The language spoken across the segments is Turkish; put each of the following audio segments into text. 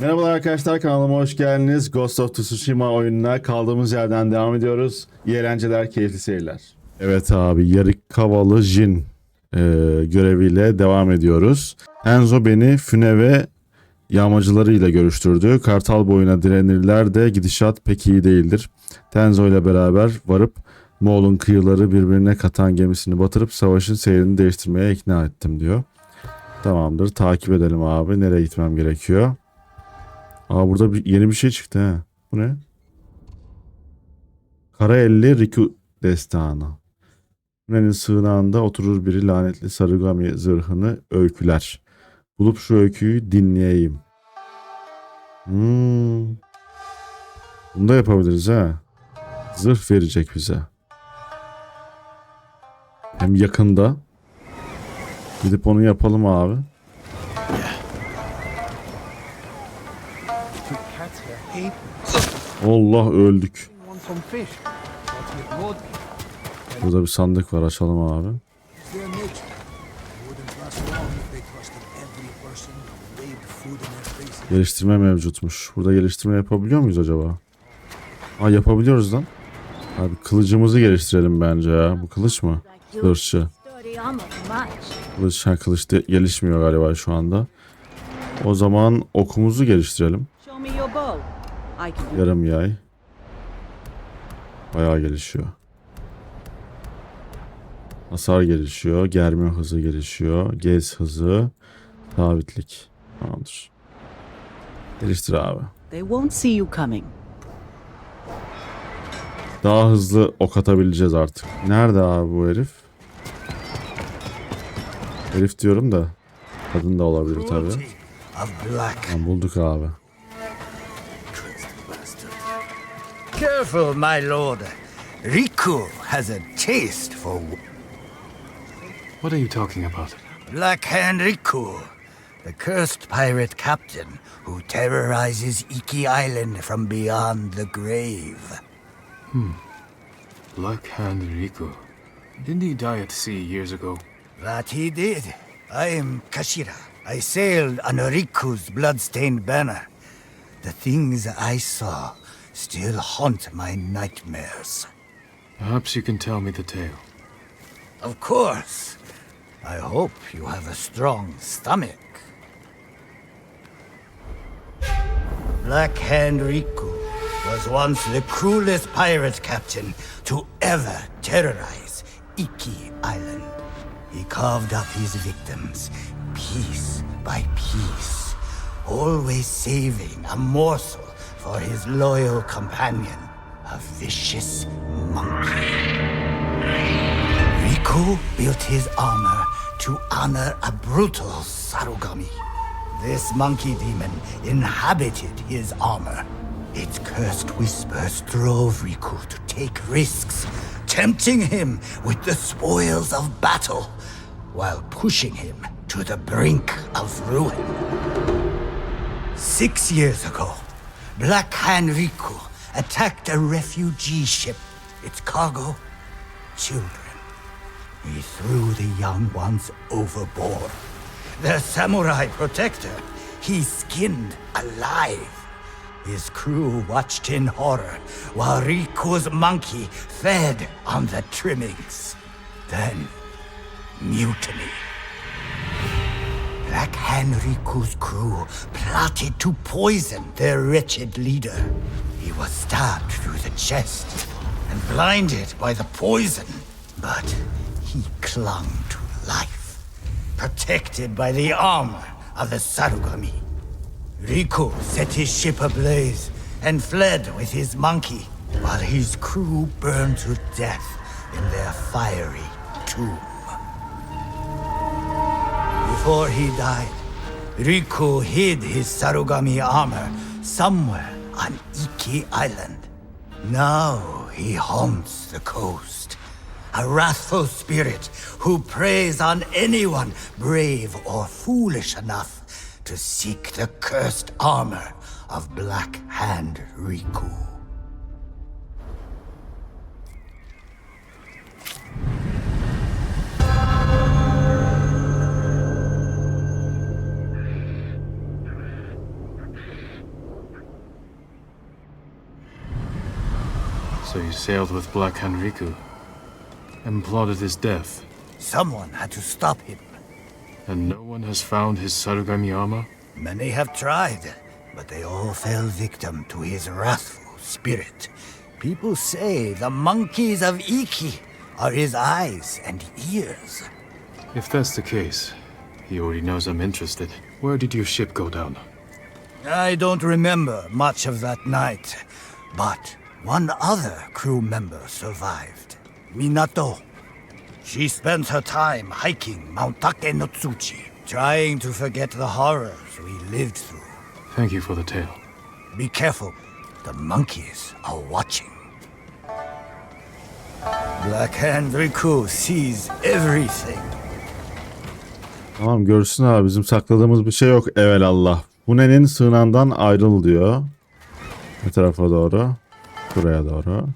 Merhabalar arkadaşlar kanalıma hoş geldiniz. Ghost of Tsushima oyununa kaldığımız yerden devam ediyoruz. İyi eğlenceler, keyifli seyirler. Evet abi Yarikawalı Jin e, göreviyle devam ediyoruz. Enzo beni Füne ve yağmacılarıyla görüştürdü. Kartal boyuna direnirler de gidişat pek iyi değildir. Tenzo ile beraber varıp Moğol'un kıyıları birbirine katan gemisini batırıp savaşın seyrini değiştirmeye ikna ettim diyor. Tamamdır takip edelim abi. Nereye gitmem gerekiyor? Aa burada bir, yeni bir şey çıktı ha. Bu ne? Karaelli Riku destanı. Fune'nin sığınağında oturur biri lanetli Sarugami zırhını öyküler. Bulup şu öyküyü dinleyeyim. Hmm. Bunu da yapabiliriz ha. Zırh verecek bize. Hem yakında. Gidip onu yapalım abi. Two Allah öldük. Burada bir sandık var açalım abi. Geliştirme mevcutmuş. Burada geliştirme yapabiliyor muyuz acaba? Aa yapabiliyoruz lan. Abi kılıcımızı geliştirelim bence ya. Bu kılıç mı? Kılıççı. Kılıç, ha, kılıç de- gelişmiyor galiba şu anda. O zaman okumuzu geliştirelim. Yarım yay. Bayağı gelişiyor. Hasar gelişiyor. Germe hızı gelişiyor. Gez hızı. Sabitlik. Tamamdır. Geliştir abi. They won't see you coming. Daha hızlı ok atabileceğiz artık. Nerede abi bu herif? Herif diyorum da. Kadın da olabilir tabi. Tamam, bulduk abi. Careful, my lord. Riku has a taste for What are you talking about? Black Hand Riku, the cursed pirate captain who terrorizes Iki Island from beyond the grave. Hmm. Black Hand Riku. Didn't he die at sea years ago? That he did. I am Kashira. I sailed under Riku's bloodstained banner. The things I saw still haunt my nightmares. Perhaps you can tell me the tale. Of course. I hope you have a strong stomach. Black Hand Riku was once the cruelest pirate captain to ever terrorize Iki Island. He carved up his victims piece by piece, always saving a morsel for his loyal companion, a vicious monkey. Riku built his armor to honor a brutal Sarugami. This monkey demon inhabited his armor. Its cursed whispers drove Riku to take risks, tempting him with the spoils of battle, while pushing him to the brink of ruin. Six years ago, Black Hand Riku attacked a refugee ship. Its cargo, children. He threw the young ones overboard. The samurai protector, he skinned alive. His crew watched in horror while Riku's monkey fed on the trimmings. Then, mutiny. Black Hand Riku's crew plotted to poison their wretched leader. He was stabbed through the chest and blinded by the poison. But he clung to life, protected by the armor of the Sarugami. Riku set his ship ablaze and fled with his monkey, while his crew burned to death in their fiery tomb. Before he died, Riku hid his Sarugami armor somewhere on Iki Island. Now he haunts the coast, a wrathful spirit who preys on anyone brave or foolish enough to seek the cursed armor of Black Hand Riku. You sailed with Black Henriku and plotted his death, Someone had to stop him. and no one has found his Sarugami armor? Many have tried, but they all fell victim to his wrathful spirit. People say the monkeys of Iki are his eyes and ears. If that's the case, he already knows I'm interested. Where did your ship go down? I don't remember much of that night, but one other crew member survived. Minato. She spent her time hiking Mount Takenotsuchi, trying to forget the horrors we lived through. Thank you for the tale. Be careful. The monkeys are watching. Black Hand Riku sees everything. Tamam görsün abi bizim sakladığımız bir şey yok evelallah. Hune'nin sığınağından ayrıl diyor. Ne tarafa doğru? Buraya doğru.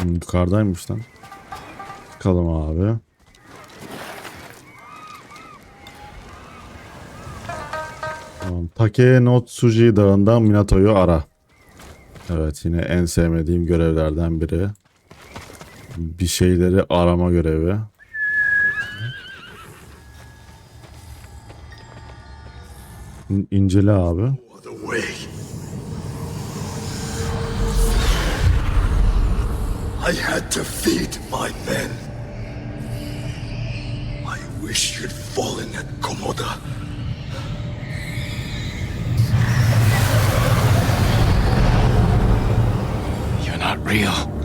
Hmm, yukarıdaymış lan. Çıkalım abi. Tamam. Take no Tsuji Dağı'ndan Minato'yu ara. Evet yine en sevmediğim görevlerden biri. Bir şeyleri arama görevi. İn- İncele abi. Way. I had to feed my men. I wish you'd fallen at Komoda. You're not real.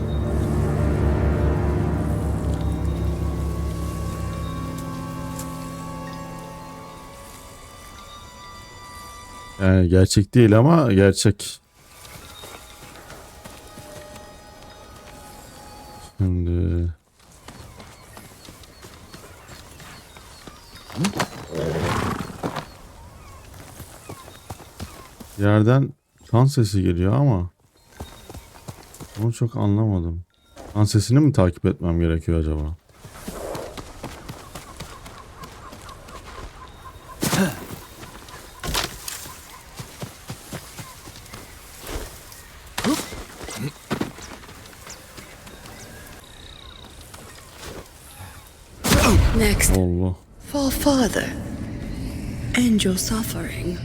Yani gerçek değil ama gerçek. Şimdi yerden kan sesi geliyor ama onu çok anlamadım. Kan sesini mi takip etmem gerekiyor acaba? Suffering.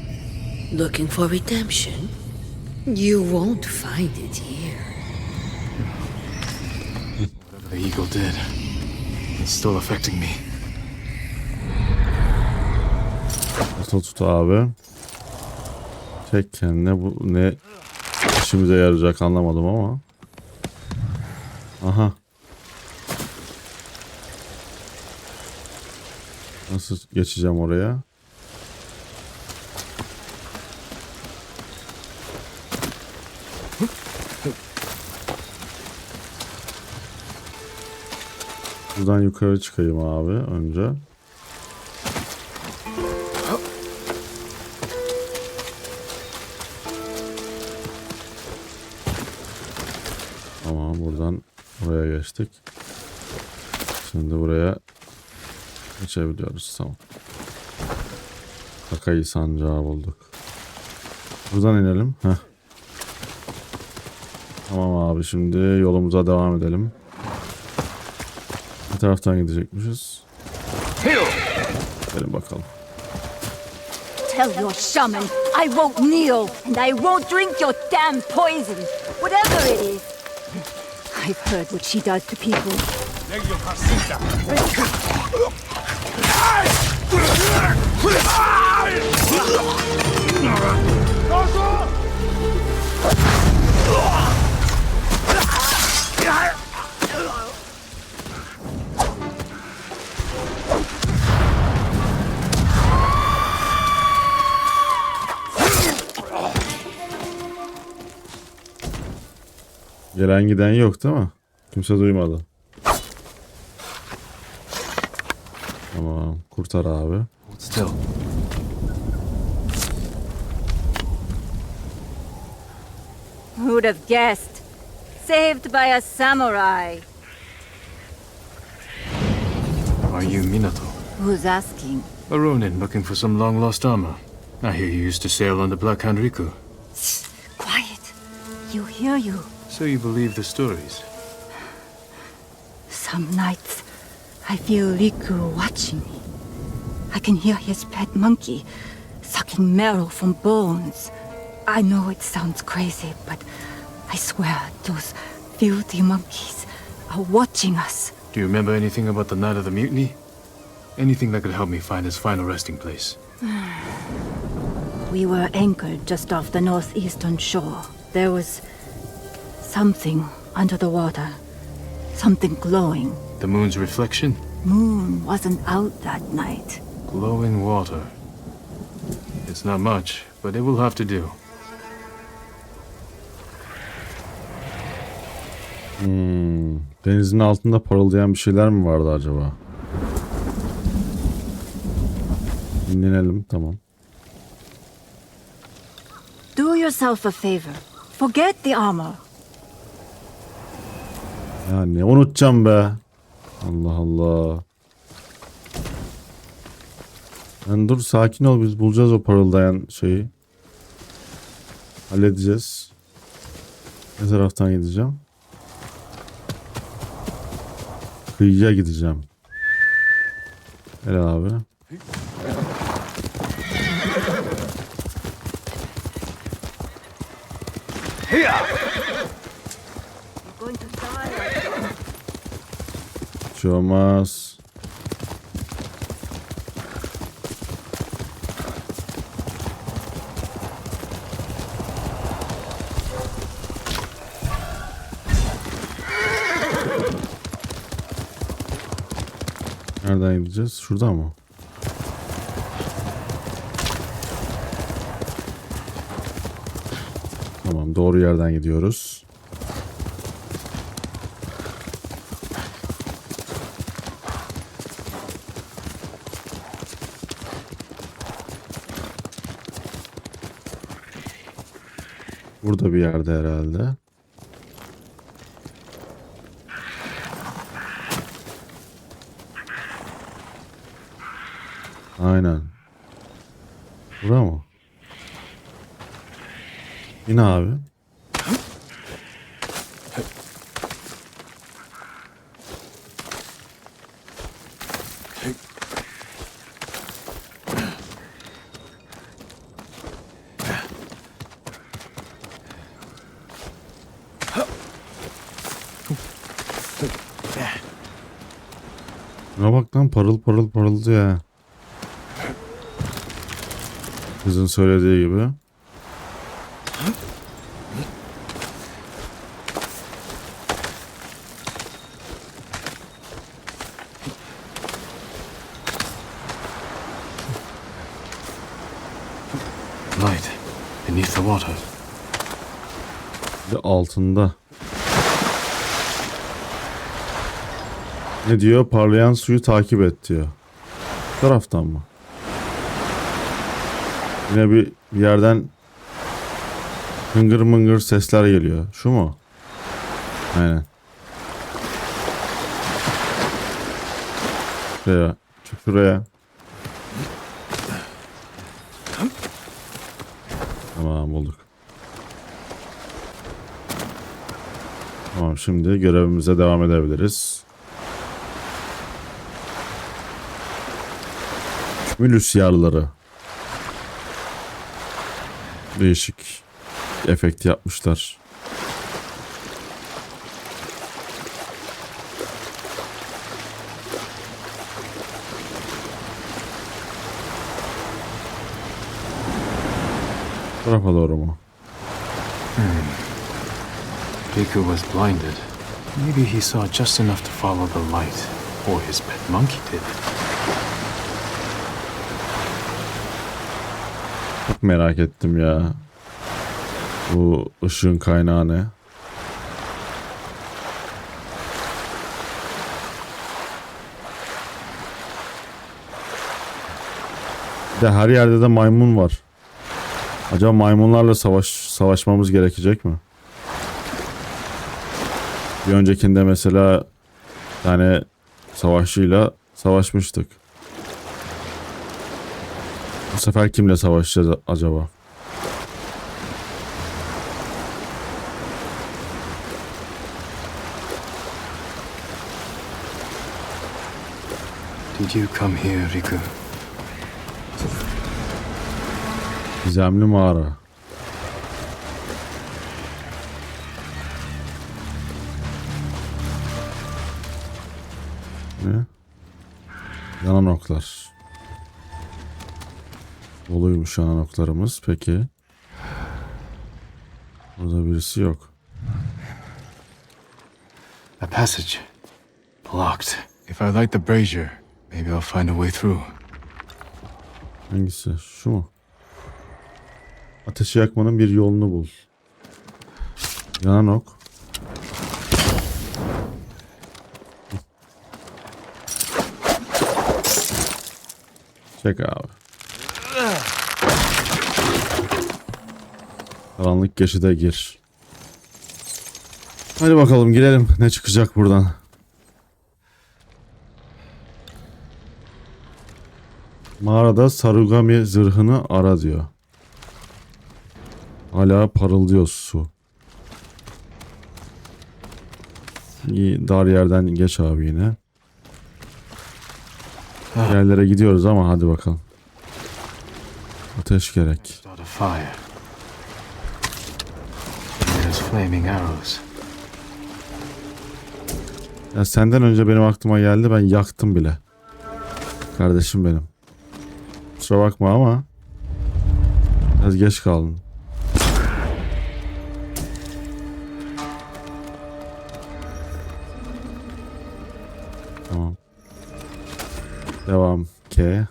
Looking for redemption? You won't find it here. Whatever the eagle did, it's still affecting me. Tut tut abi. Çek kendine bu ne işimize yarayacak anlamadım ama. Aha. Nasıl geçeceğim oraya? Buradan yukarı çıkayım abi önce. Tamam buradan buraya geçtik. Şimdi buraya geçebiliyoruz tamam. Takayı sancağı bulduk. Buradan inelim. Heh. Tamam abi şimdi yolumuza devam edelim. Ne taraftan gidecekmişiz? Gelin bakalım. Tell your shaman I won't kneel and I won't drink your damn poison, whatever it is. I've heard what she does to people. Gelen giden yok değil mi? Kimse duymadı. Tamam. Kurtar abi. Still. Who'd have guessed? Saved by a samurai. Are you Minato? Who's asking? A Ronin looking for some long lost armor. I hear you used to sail on the Black Henriku. Quiet. you hear you. So you believe the stories? Some nights, I feel Riku watching me. I can hear his pet monkey sucking marrow from bones. I know it sounds crazy, but I swear those filthy monkeys are watching us. Do you remember anything about the night of the mutiny? Anything that could help me find his final resting place? We were anchored just off the northeastern shore. There was something under the water, something glowing. The moon's reflection? Moon wasn't out that night. Glowing water. It's not much, but it will have to do. Hmm, denizin altında parıldayan bir şeyler mi vardı acaba? Dinlenelim tamam. Do yourself a favor. Forget the armor. Ya ne unutacağım be. Allah Allah. Sen dur sakin ol biz bulacağız o parıldayan şeyi. Halledeceğiz. Ne taraftan gideceğim? Kıyıya gideceğim. Gel abi. You're going to die. Bir şey olmaz. Nereden gideceğiz? Şuradan mı? Tamam doğru yerden gidiyoruz. Bir yerde herhalde. Aynen. Bura mı? Yine abi. Lan parıl parıl parıldı ya. Kızın söylediği gibi. Light beneath the water. De altında. Ne diyor? Parlayan suyu takip et diyor. Taraftan mı? Yine bir bir yerden hıngır mıngır sesler geliyor. Şu mu? Aynen. Şuraya. Çık şuraya. Tamam bulduk. Tamam şimdi görevimize devam edebiliriz. Kümülüs yarları. Değişik efekt yapmışlar. Tarafa doğru mu? Riku was blinded. Maybe he saw just enough to follow the light, or his pet monkey did. Çok merak ettim ya. Bu ışığın kaynağı ne? De her yerde de maymun var. Acaba maymunlarla savaş savaşmamız gerekecek mi? Bir öncekinde mesela tane savaşçıyla savaşmıştık sefer kimle savaşacağız acaba? Did you come here, Riku? Gizemli mağara. Ne? Yanan oklar. Doluymuş yanan oklarımız. Peki. Burada birisi yok. A passage. Blocked. If I light the brazier, maybe I'll find a way through. Hangisi? Şu mu? Ateşi yakmanın bir yolunu bul. Yanan ok. Çek abi. Karanlık geçide gir. Hadi bakalım girelim. Ne çıkacak buradan? Mağarada Sarugami zırhını ara diyor. Hala parıldıyor su. İyi, dar yerden geç abi yine. Yerlere gidiyoruz ama hadi bakalım. Ateş gerek. Flaming arrows. Ya senden önce benim aklıma geldi ben yaktım bile. Kardeşim benim. Kusura bakma ama biraz geç kaldın. Tamam. Devam. K.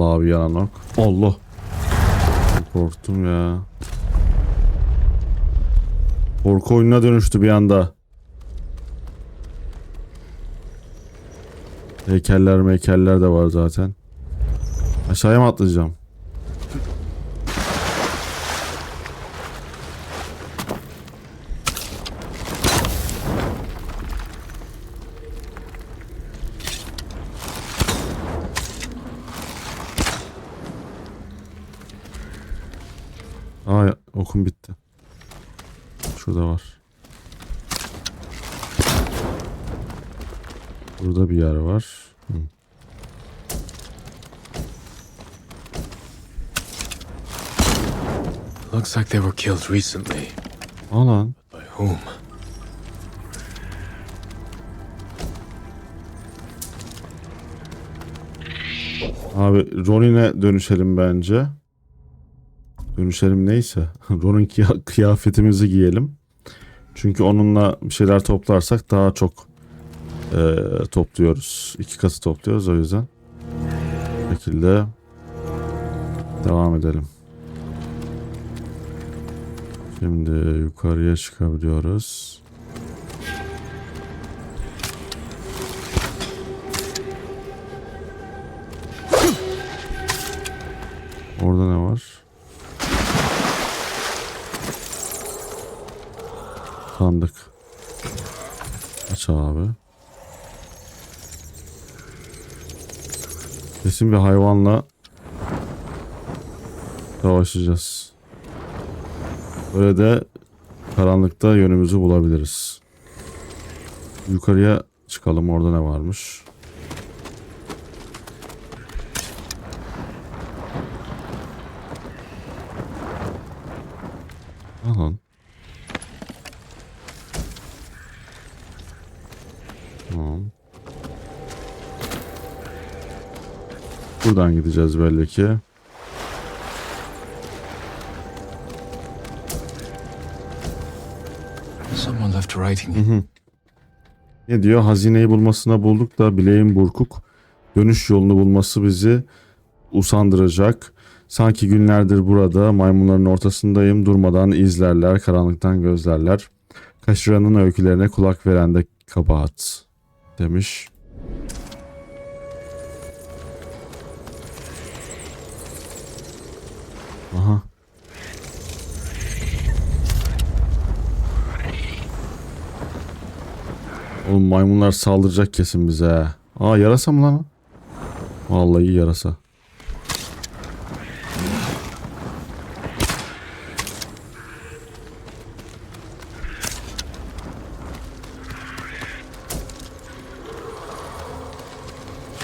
Al abi yanan ok. Allah. Korktum ya. Korku oyununa dönüştü bir anda. Heykeller meykeller de var zaten. Aşağıya mı atlayacağım? Okum bitti. Şurada var. Burada bir yer var. Hı. Looks like they were killed recently. Aa lan. By whom? Abi Ronin'e dönüşelim bence. Dönüşelim neyse. Kıya- kıyafetimizi giyelim. Çünkü onunla bir şeyler toplarsak daha çok eee, topluyoruz. İki katı topluyoruz o yüzden. Bu şekilde devam edelim. Şimdi yukarıya çıkabiliyoruz. Orada ne var? Sandık. Aç abi. Kesin bir hayvanla savaşacağız. Böyle de karanlıkta yönümüzü bulabiliriz. Yukarıya çıkalım orada ne varmış. Alan. Tamam. Buradan gideceğiz belli ki. Someone left writing. Ne diyor? Hazineyi bulmasına bulduk da bileğin burkuk. Dönüş yolunu bulması bizi usandıracak. Sanki günlerdir burada maymunların ortasındayım. Durmadan izlerler, karanlıktan gözlerler. Kaşıranın öykülerine kulak veren de kabahat demiş. Aha. Oğlum maymunlar saldıracak kesin bize. Aa yarasa mı lan? Vallahi yarasa.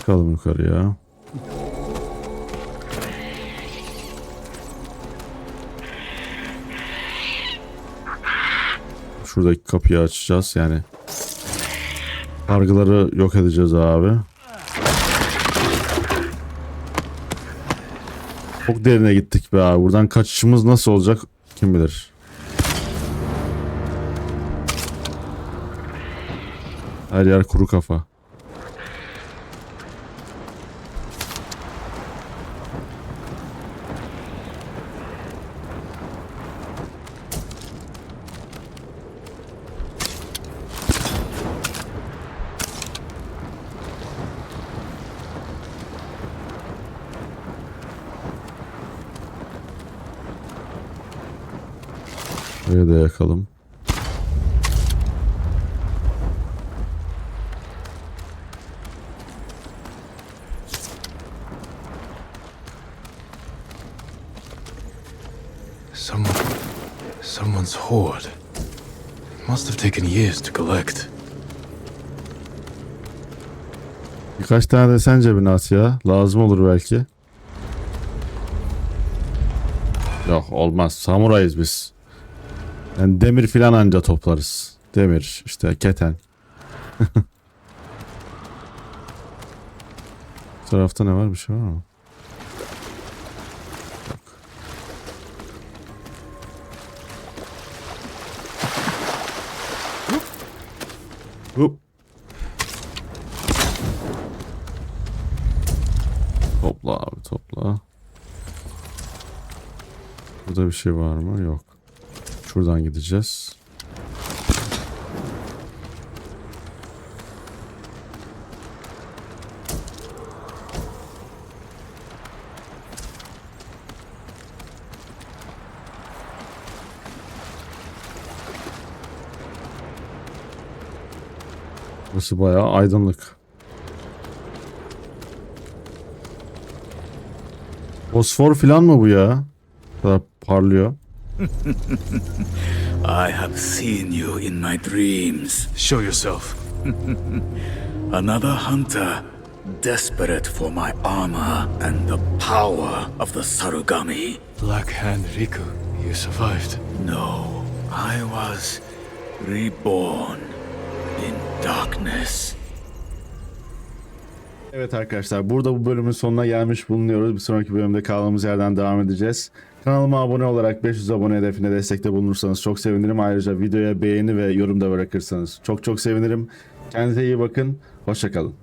Çıkalım yukarıya. Şuradaki kapıyı açacağız yani. Kargıları yok edeceğiz abi. Çok derine gittik be abi. Buradan kaçışımız nasıl olacak kim bilir. Her yer kuru kafa. Buraya da yakalım. Someone. Someone's hoard. Must have taken years to collect. Birkaç tane de sen cebine at ya. Lazım olur belki. Yok olmaz. Samurayız biz. Yani demir filan anca toplarız. Demir işte keten. Bu tarafta ne var bir şey var mı? Hup. Topla abi topla. Burada bir şey var mı? Yok. Şuradan gideceğiz. Burası bayağı aydınlık. Fosfor filan mı bu ya? Kadar parlıyor. I have seen you in my dreams. Show yourself. Another hunter, desperate for my armor and the power of the Sarugami. Black Hand Riku, you survived. No, I was reborn in darkness. Evet arkadaşlar burada bu bölümün sonuna gelmiş bulunuyoruz. Bir sonraki bölümde kaldığımız yerden devam edeceğiz. Kanalıma abone olarak 500 abone hedefine destekte bulunursanız çok sevinirim. Ayrıca videoya beğeni ve yorum da bırakırsanız çok çok sevinirim. Kendinize iyi bakın. Hoşçakalın.